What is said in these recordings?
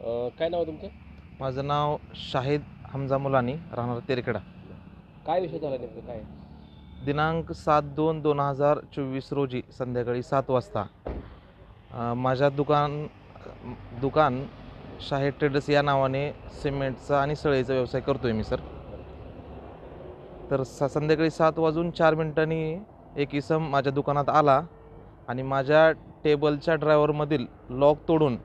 अं, काय नाव आहे तुमचं? माझं नाव शाहिद हमजा मुलानी राहणार तेरखेडा. काय विषय झाला नेमकं? काय? दिनांक सात दोन दोन हजार चोवीस रोजी संध्याकाळी सात वाजता अ, माझ्या दुकान दुकान शाहिद ट्रेडर्स या नावाने सिमेंटचा आणि सळईचा व्यवसाय करतो आहे मी सर. तर स संध्याकाळी सात वाजून चार मिनिटांनी एक इसम माझ्या दुकानात आला आणि माझ्या टेबलच्या ड्रायव्हरमधील लॉक तोडून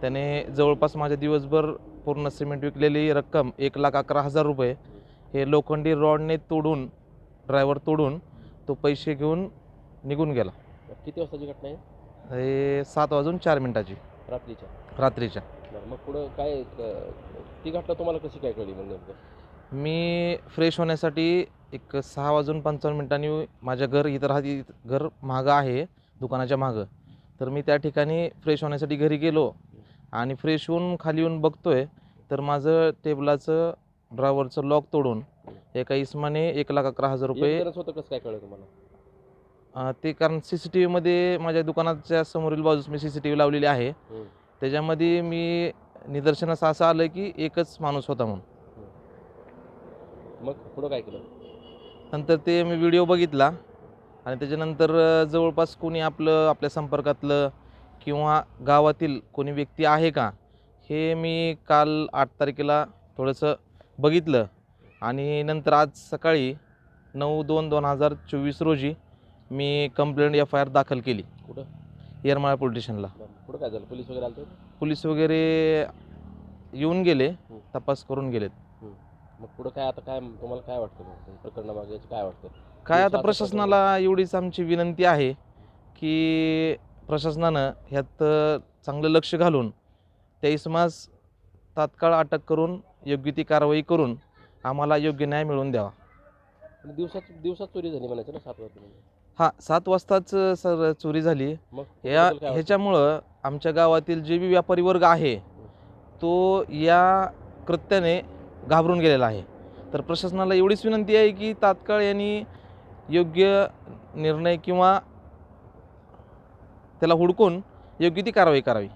त्याने जवळपास माझ्या दिवसभर पूर्ण सिमेंट विकलेली रक्कम एक लाख अकरा हजार रुपये हे लोखंडी रॉडने तोडून ड्रायव्हर तोडून तो पैसे घेऊन निघून गेला. किती वाजताची घटना आहे? हे सात वाजून चार मिनिटाची. रात्रीच्या. रात्रीच्या. बरं मग पुढं काय क- ती घटना तुम्हाला कशी काय कळली मग नेमकं? मी फ्रेश होण्यासाठी एक सहा वाजून पंचावन्न मिनिटांनी माझ्या घर इथं राहते घर मागं आहे दुकानाच्या मागं. तर मी त्या ठिकाणी फ्रेश होण्यासाठी घरी गेलो. आणि फ्रेश होऊन खाली येऊन बघतोय तर माझं टेबलाचं ड्रायव्हरचं लॉक तोडून एका इसमाने एक लाख अकरा हजार रुपये एकजणच होतं कसं काय कळलं तुम्हाला? अ, ते कारण सी सी टी व्हीमध्ये माझ्या दुकानाच्या समोरील बाजूस मी सी सी टी व्ही लावलेली आहे. हम्म. त्याच्यामध्ये मी निदर्शनास असं आलं की एकच माणूस होता म्हणून. मग पुढं काय केलं? नंतर ते मी व्हिडिओ बघितला आणि त्याच्यानंतर अ, जवळपास कोणी आपलं आपल्या संपर्कातलं किंवा गावातील कोणी व्यक्ती आहे का हे मी काल आठ तारखेला थोडंसं बघितलं. आणि नंतर आज सकाळी नऊ दोन दोन हजार चोवीस रोजी मी कंप्लेंट एफ आय आर दाखल केली. कुठं? येरमाळा पोलीस स्टेशनला. पुढं काय झालं? पोलीस वगैरे आलते पोलीस वगैरे येऊन गेले हं. तपास करून गेलेत. मग पुढं काय आता काय तुम्हाला काय वाटतं मग? प्रकरणामागे याचं काय वाटतं? काय आता प्रशासनाला एवढीच आमची विनंती आहे की प्रशासनानं ह्यात चांगलं लक्ष घालून त्या इसमास तात्काळ अटक करून योग्य ती कारवाई करून आम्हाला योग्य न्याय मिळवून द्यावा दिवसात दिवसात चोरी झाली म्हणायचं ना सात वाजता म्हणजे. हां सात वाजताच सर चोरी झाली मग या? ह्याच्यामुळं आमच्या गावातील जे बी व्यापारी वर्ग आहे तो या कृत्याने घाबरून गेलेला आहे तर प्रशासनाला एवढीच विनंती आहे की तात्काळ यांनी योग्य निर्णय किंवा त्याला हुडकून योग्य ती कारवाई करावी.